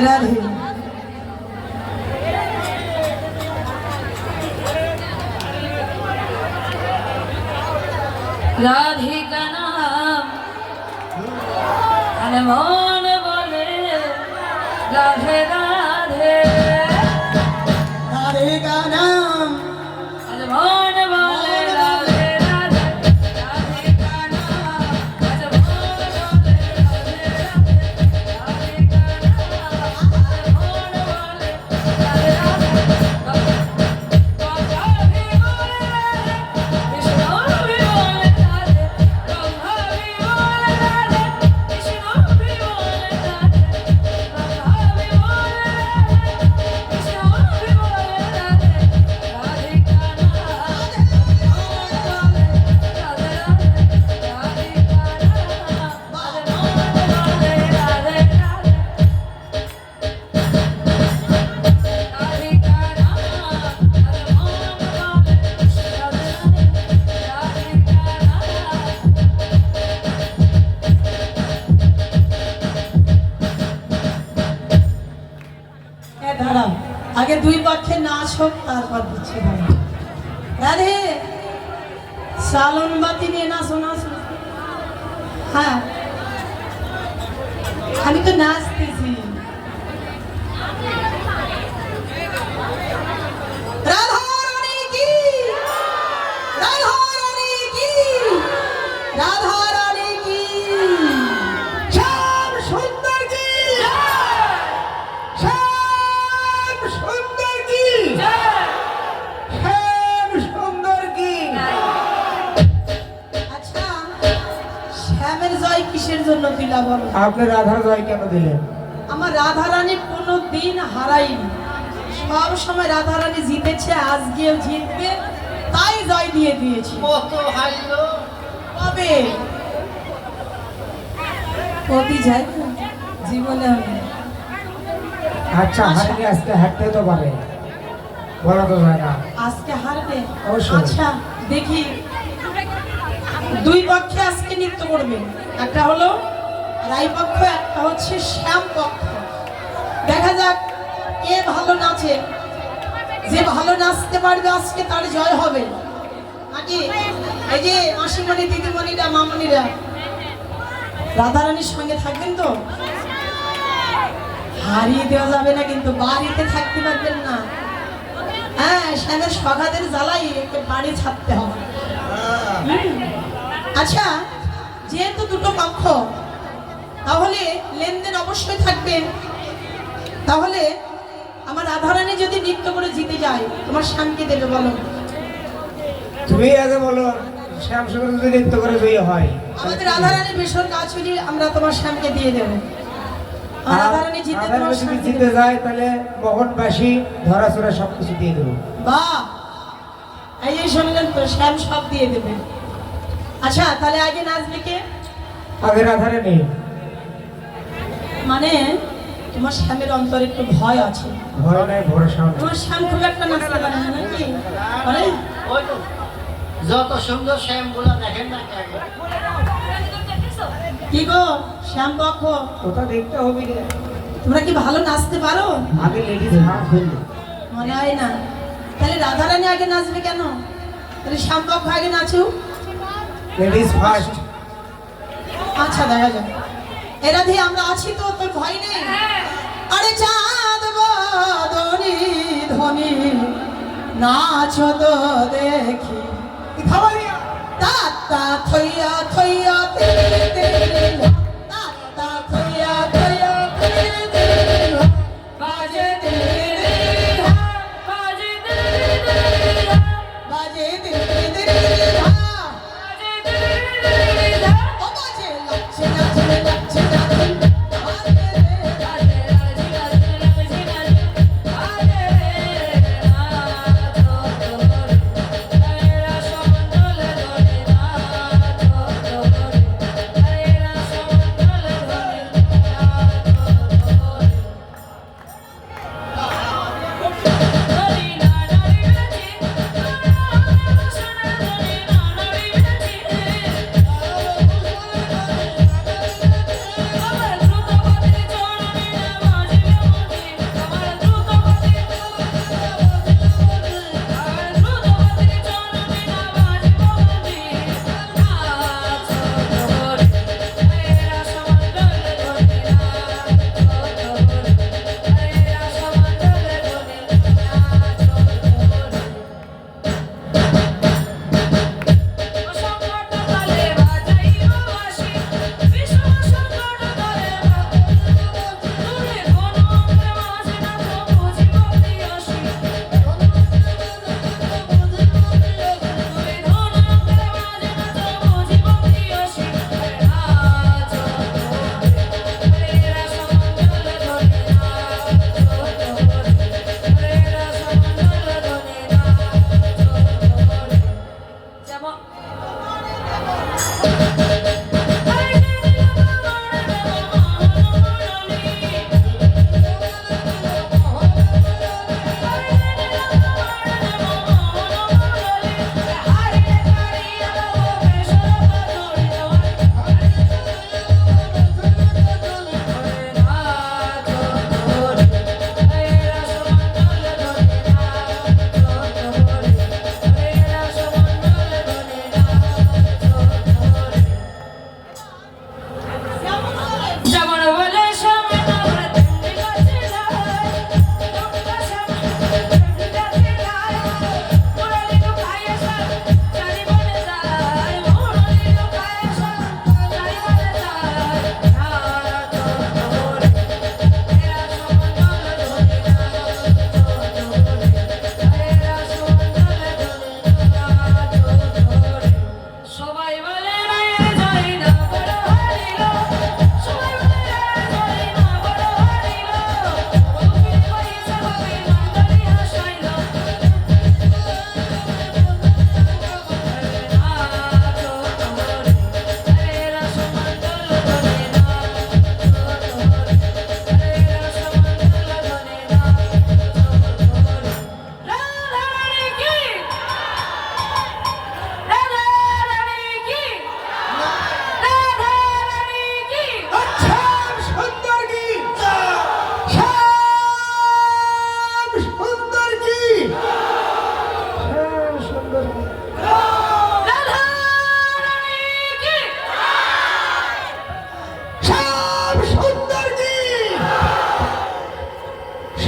রাধে রাধিকা নাম আর মন তারপর দিচ্ছি। জন্য দিলা বলো আপনি রাধার জয় কেন দিলেন? আমার রাধারানী কোনো দিন হারাইনি সব সময় রাধারানী জিতেছে আজকেও জিতবে তাই জয় দিয়ে দিয়েছি। কত হাইলো কবে? কবি যায় তো? জীবনে আচ্ছা হারিয়ে আজকে হাঁটতে তো পারে। বলা তো যায় না। আজকে হারবে। আচ্ছা দেখি। দুই পক্ষে আজকে নৃত্য করবে। একটা হলো রাই পক্ষ একটা হচ্ছে শ্যাম পক্ষ। দেখা যাক কে ভালো নাচে। যে ভালো নাচতে পারবে আজকে তার জয় হবে। নাকি এই যে মাসিমণি দিদিমণিরা মামনিরা রাধারানীর সঙ্গে থাকবেন তো? হারিয়ে দেওয়া যাবে না কিন্তু বাড়িতে থাকতে পারবেন না। হ্যাঁ শ্যামের সখাদের জ্বালাই একটু বাড়ি ছাড়তে হবে। আচ্ছা যেহেতু দুটো পক্ষ তাহলে লেনদেন অবশ্যই থাকবে। তাহলে আমার রাধারানী যদি নৃত্য করে জিতে যায় তোমার শান্তি দেবে বলো। তুমি আগে বলো শ্যাম সুন্দর যদি নৃত্য করে বিয়ে হয় আমাদের রাধারানী বেসর কাছুরি আমরা তোমার শ্যামকে দিয়ে দেবো। রাধারানী জিতে তোমার যদি শ্যামকে জিতে যায় তাহলে মোহনবাসী ধরাচোরা সব কিছু দিয়ে দেবো। বাহ! এই শুনলেন তো শ্যাম সব দিয়ে দেবে। আচ্ছা তাহলে আগে নাচবে কে আগে রাধারানী মানে তোমার স্বামীর অন্তরে একটু ভয় আছে। ভয় নাই ভরসা নাই। তোমার শ্যাম খুব একটা নাচতে পারে না নাকি পারে ওই তো। যত সুন্দর শ্যামগুলো দেখেন না কে কি গো শ্যাম পক্ষ? ওটা দেখতে হবে রে। তোমরা কি ভালো নাচতে পারো? আগে লেডিস হাফ হইল মনে হয় না। তাহলে রাধারানী আগে নাচবে কেন? তাহলে শ্যাম পক্ষ আগে নাচুক। লেডিস ফার্স্ট আচ্ছা দেখা যাক এরা দিয়ে আমরা আছি তো তোর ভয় নেই আরে চাঁদ বদনি ধনি নাচ তো দেখি তাতা থইয়া থইয়া তে তেরে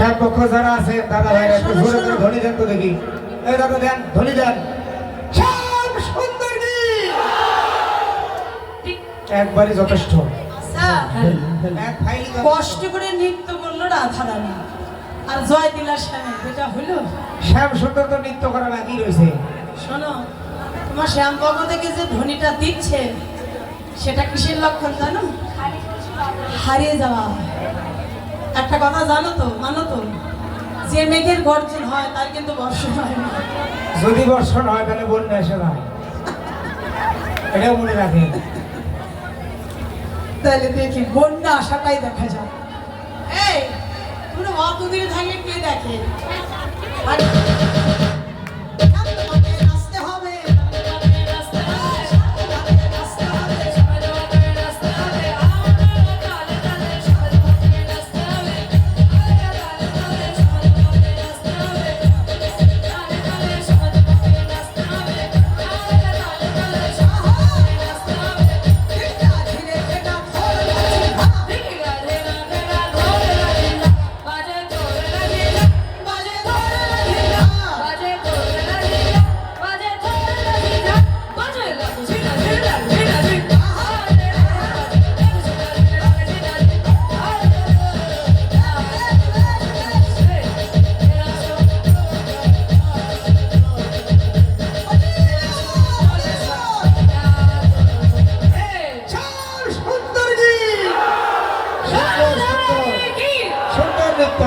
শ্যাম পক্ষ যারা আছে দাদা ভাইরা একটু জোরে করে ধ্বনি দেন তো দেখি। এই দাদা দেন ধ্বনি দেন। একবারই যথেষ্ট। আচ্ছা। ফাইল কষ্ট করে নৃত্য করল রাধারানী আর জয় দিলা শ্যামে এটা হলো? শ্যাম সুন্দর তো নৃত্য করার আগেই রয়েছে। শোনো তোমার শ্যাম পক্ষ থেকে যে ধ্বনিটা দিচ্ছে সেটা কিসের লক্ষণ জানো? হারিয়ে যাওয়া। একটা কথা জানো তো মানো তো? যে মেঘের গর্জন হয় তার কিন্তু বর্ষণ হয় না। যদি বর্ষণ হয় তাহলে বন্যা এসে না এটাও মনে রাখে। তাহলে দেখি বন্যা আসাটাই দেখা যায় এই তুমি অত দূরে থাকলে কে দেখে?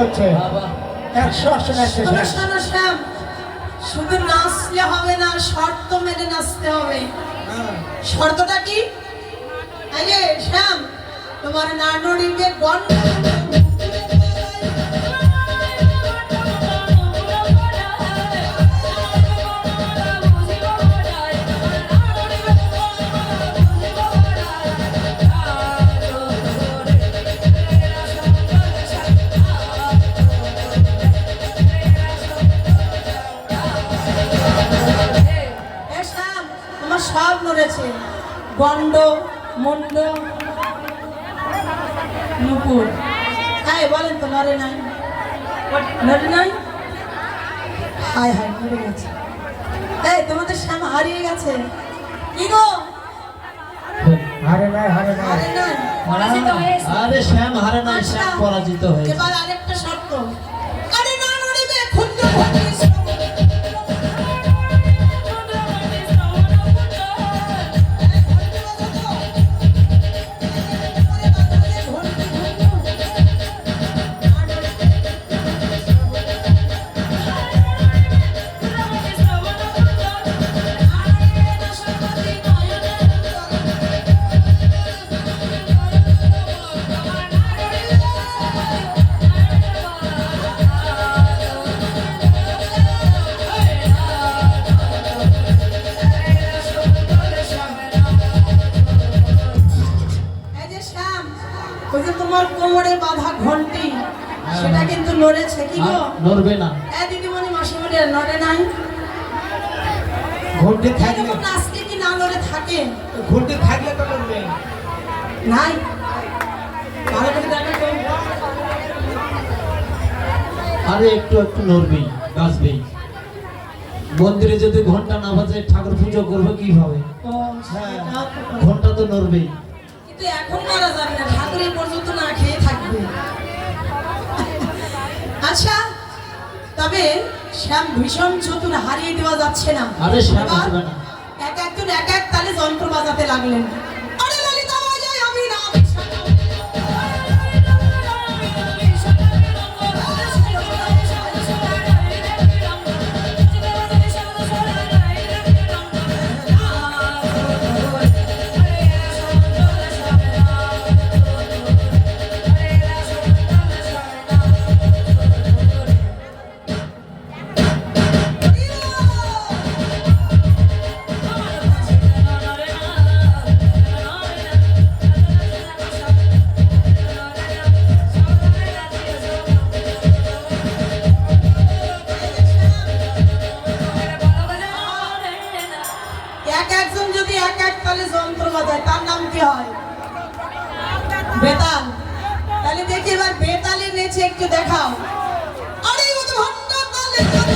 হচ্ছে একশো আসন একশো শোনো শেষ। শ্যাম শুধু নাচলে হবে না শর্ত মেনে নাচতে হবে হ্যাঁ। শর্তটা কি শ্যাম তোমার নানুরিকে গন্ড গন্ড মুন্ড নুপুর। হ্যাঁ বলেন তো নড়ে নাই। নড়ে নাই? হায় হায় নড়ে গেছে। এই তোমাদের শ্যাম হারিয়ে গেছে। কি গো? হারে নাই হারে নাই। হারে নাই পরাজিত হয়েছে আরে শ্যাম হারে নাই শ্যাম আচ্ছা। পরাজিত হয়েছে এবার আরেকটা শর্ত। আরে না নড়িবে ঘন্টি সেটা কিন্তু নড়েছে কি গো? নড়বে না। এ দিদিমণি মাসিমণি নড়ে নাই? ঘুরতে থাকলে নাচলে কি না নড়ে থাকে? ঘুরতে থাকলে তো করবে নাই? ভালো করে দেখো তো। আরে একটু একটু নড়বেই বাঁচবেই মন্দিরে যদি ঘণ্টা না বাজে ঠাকুর পুজো করবে কীভাবে? কথা। ঘণ্টা তো নড়বেই। কিন্তু এখন মারা যাবে না ঠাকুর পর্যন্ত না খেয়ে থাকবে। আচ্ছা তবে শ্যাম ভীষণ চতুর হারিয়ে দেওয়া যাচ্ছে না। এক একজন এক এক তালে যন্ত্র বাজাতে লাগলেন। উদ্ভণ্ড তালে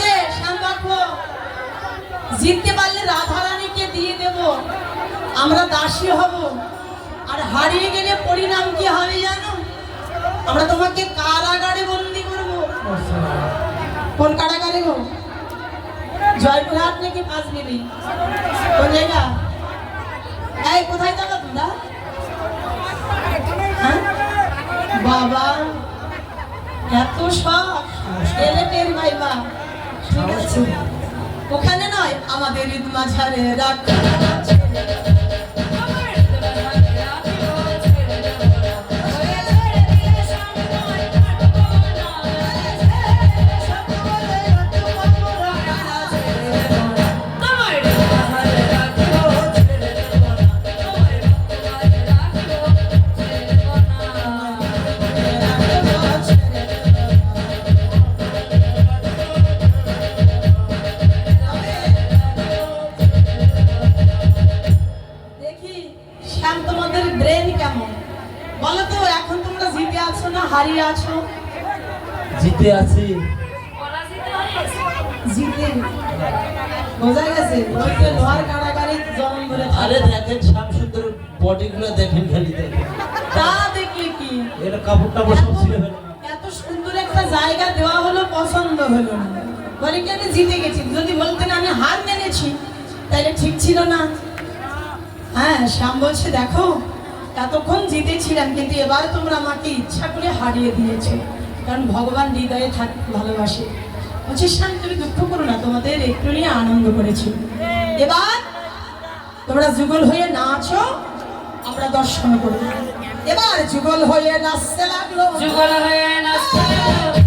যে শ্যামবাবু জিততে পারলে রাধারানীকে দিয়ে দেব। আমরা দাসী হব। হারিয়ে গেলে পরিণাম কি হবে জানো? আমরা তোমাকে কারাগারে বন্দি করব। কোন কারাগারে গো? জয়পুরহাট নাকি পাঁচ মিলি কোন জায়গা? এই, কোথায় যাব হ্যাঁ? বাবা, এত শখ। এলে টের ঠিক আছে। ওখানে নয়, আমাদের ঈদ মাঝারে রাখ বলছে, দেখো এতক্ষণ জিতেছিলাম, কিন্তু এবার তোমরা আমাকে ইচ্ছা করে হারিয়ে দিয়েছে, কারণ ভগবান হৃদয়ে থাক, ভালোবাসে। বলছে শ্যাম তুমি দুঃখ করো না, তোমাদের একটু নিয়ে আনন্দ করেছি। এবার তোমরা যুগল হয়ে নাচো, আমরা দর্শন করব। এবার যুগল হয়ে নাচতে লাগল। যুগল হয়ে নাচতে Thank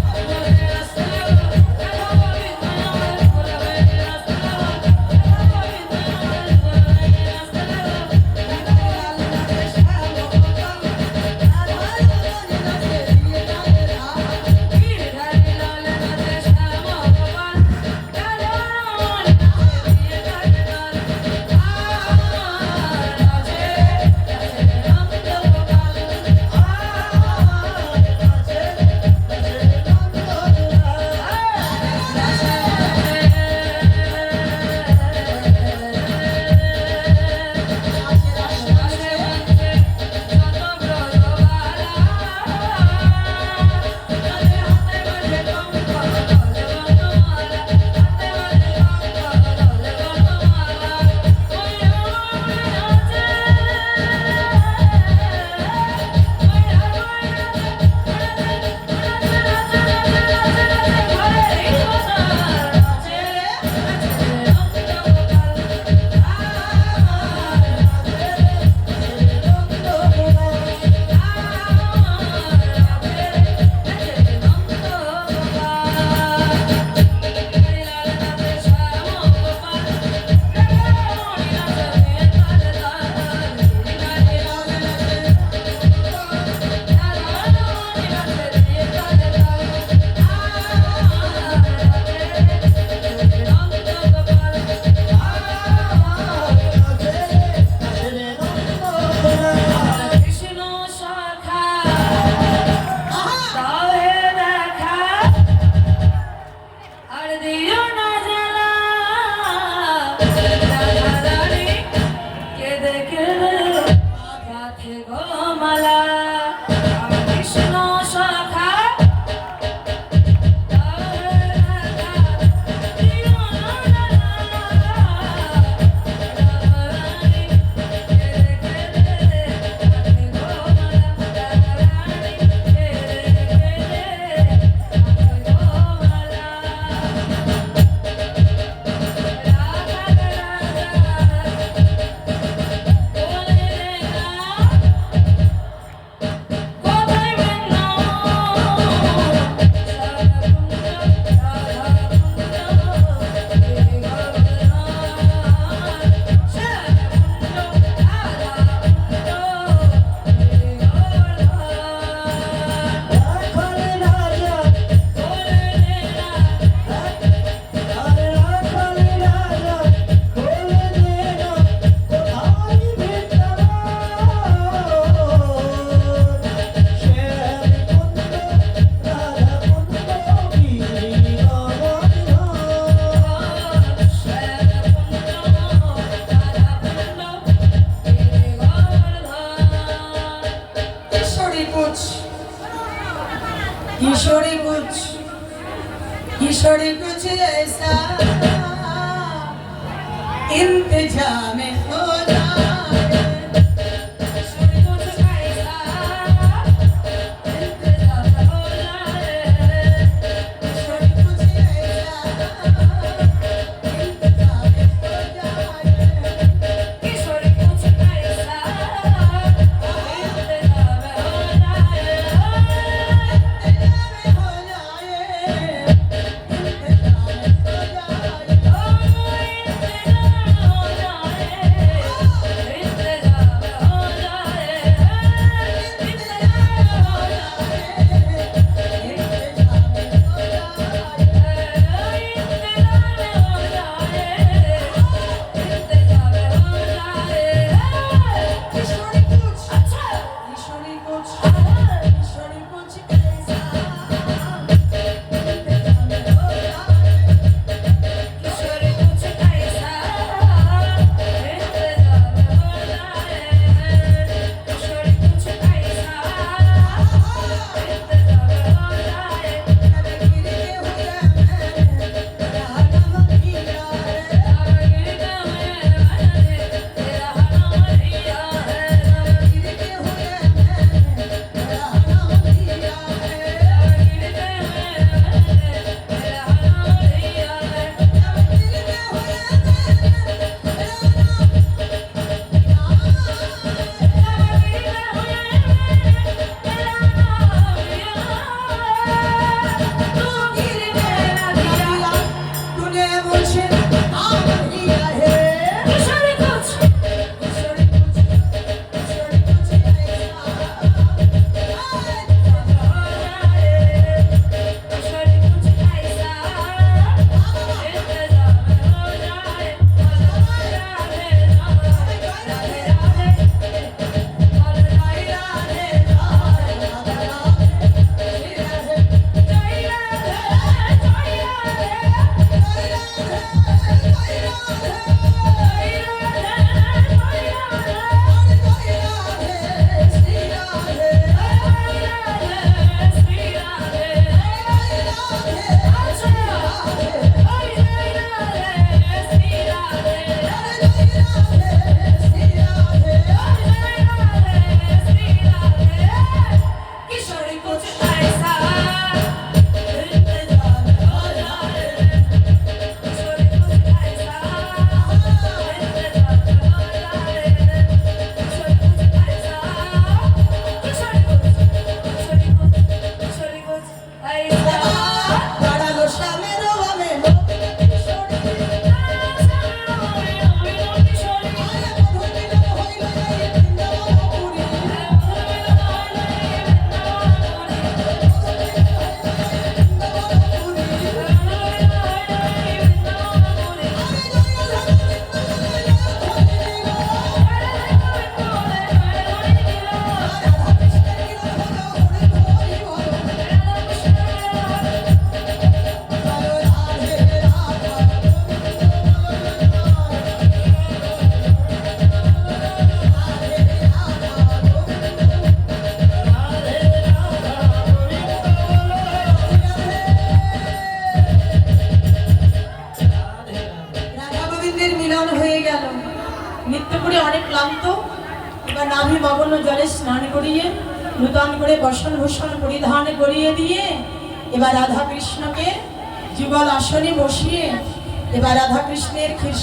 किशोरी कुछ किशोरी कुछ ऐसा इंतजाम हो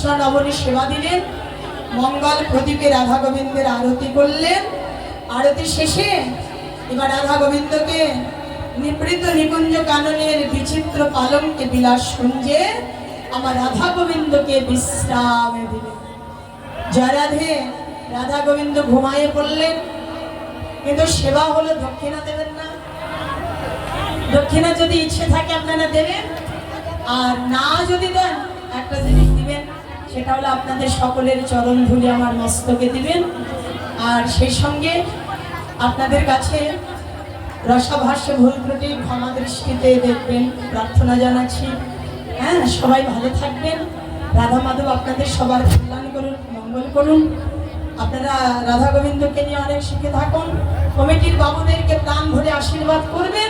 কৃষ্ণের কৃষ্ণ নবনী সেবা দিলেন, মঙ্গল প্রদীপে রাধা গোবিন্দের আরতি করলেন। আরতি শেষে এবার রাধা গোবিন্দকে নিবৃত নিকুঞ্জ কাননের বিচিত্র পালঙ্কে বিলাস কুঞ্জে আমার রাধা গোবিন্দকে বিশ্রামে দিলেন। জয় রাধে গোবিন্দ ঘুমায়ে পড়লেন। কিন্তু সেবা হলো দক্ষিণা দেবেন না। দক্ষিণা যদি ইচ্ছে থাকে আপনারা দেবেন, আর না যদি দেন, একটা জিনিস সেটা হলো আপনাদের সকলের চরণ ধুলি আমার মস্তকে দিবেন। আর সেই সঙ্গে আপনাদের কাছে রসাভাষ্যে ভুল ত্রুটি, ক্ষমা দৃষ্টিতে দেখবেন, প্রার্থনা জানাচ্ছি। হ্যাঁ সবাই ভালো থাকবেন। রাধা মাধব আপনাদের সবার কল্যাণ করুন, মঙ্গল করুন। আপনারা রাধা গোবিন্দকে নিয়ে অনেক শিখে থাকুন। কমিটির বাবুদেরকে প্রাণ ভরে আশীর্বাদ করবেন।